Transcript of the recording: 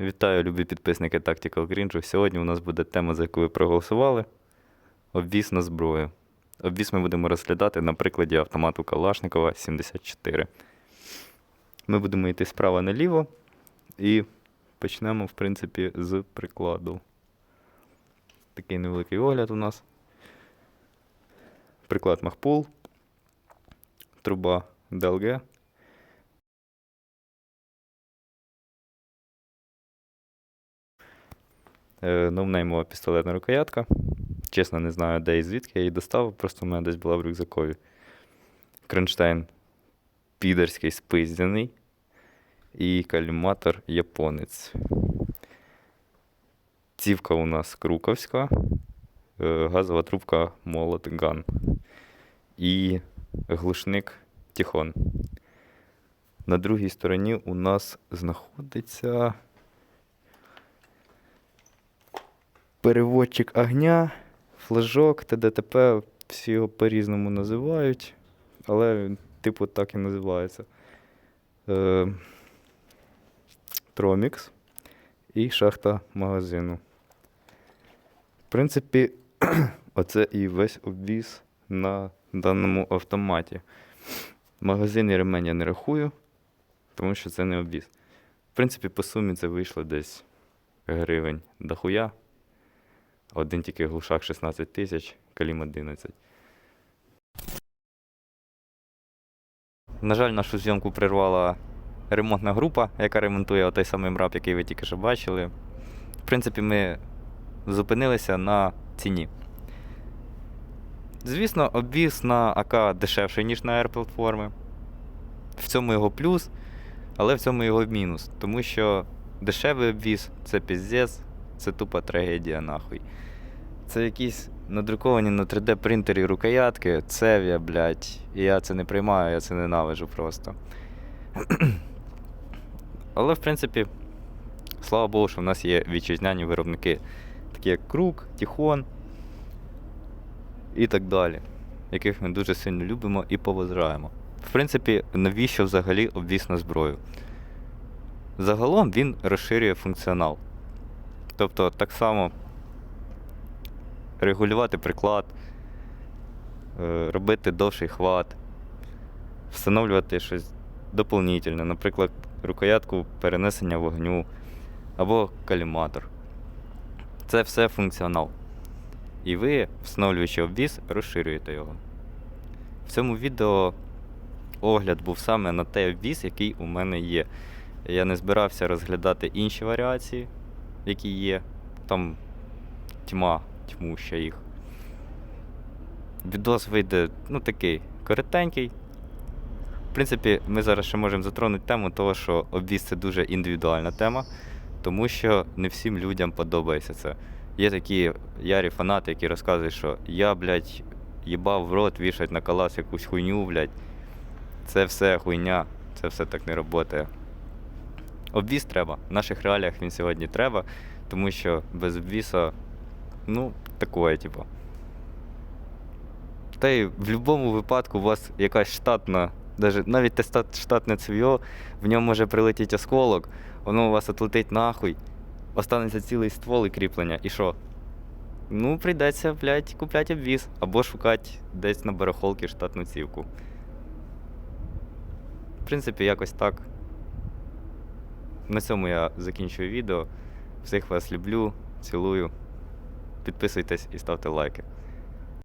Вітаю, любі підписники Tactical Cringe. Сьогодні у нас буде тема, за яку ви проголосували. Обвіз на зброю. Обвіз ми будемо розглядати на прикладі автомату Калашникова 74. Ми будемо йти справа наліво і почнемо, в принципі, з прикладу. Такий невеликий огляд у нас. Приклад Махпул, труба DLG. Новнеймова пістолетна рукоятка. Чесно, не знаю, де і звідки я її достав, просто в мене десь була в рюкзакові. Кронштейн підерський спиздяний. І каліматор японець. Цівка у нас круковська, е, газова трубка молот ган. І глушник Тихон. На другій стороні у нас знаходиться переводчик огня, флажок, ТДТП, всі його по-різному називають, але типу так і називається. Е, Тромікс і шахта магазину. В принципі, оце і весь обвіз на даному автоматі. Магазин і ремень я не рахую, тому що це не обвіз. В принципі, по сумі це вийшло десь гривень дохуя. Один тільки глушак 16 тисяч, калім 11. На жаль, нашу зйомку прервала ремонтна група, яка ремонтує той самий мрап, який ви тільки що бачили. В принципі, ми зупинилися на ціні. Звісно, обвіз на АК дешевший, ніж на R-платформи. В цьому його плюс, але в цьому його мінус. Тому що дешевий обвіз це піздець, це тупа трагедія нахуй. Це якісь надруковані на 3D принтері рукоятки, цев'я, блядь. І я це не приймаю, я це ненавиджу просто. Але, в принципі, слава Богу, що в нас є вітчизняні виробники, такі як Крук, Тіхон і так далі, яких ми дуже сильно любимо і поважаємо. В принципі, навіщо взагалі обвіз на зброю? Загалом він розширює функціонал. Тобто, так само регулювати приклад, е, робити довший хват, встановлювати щось доповнительне, наприклад, рукоятку перенесення вогню або каліматор. Це все функціонал. І ви, встановлюючи обвіз, розширюєте його. В цьому відео огляд був саме на той обвіз, який у мене є. Я не збирався розглядати інші варіації, які є. Там тьма, тьмуща їх. Відос вийде, ну, такий коротенький. В принципі, ми зараз ще можемо затронути тему того, що обвіз це дуже індивідуальна тема, тому що не всім людям подобається це. Є такі ярі фанати, які розказують, що я, блядь, їбав в рот вішать на калас якусь хуйню, блядь. Це все хуйня, це все так не працює. Обвіз треба. В наших реаліях він сьогодні треба, тому що без обвіса, ну, такое, типу. Та й в будь-якому випадку у вас якась штатна, навіть те штатне цев'йо, в ньому може прилетіти осколок, воно у вас отлетить нахуй, останеться цілий ствол і кріплення. І що? Ну, прийдеться, блядь, купляти обвіз або шукати десь на барахолці штатну цівку. В принципі, якось так. На цьому я закінчую відео. Всіх вас люблю, цілую. Підписуйтесь і ставте лайки.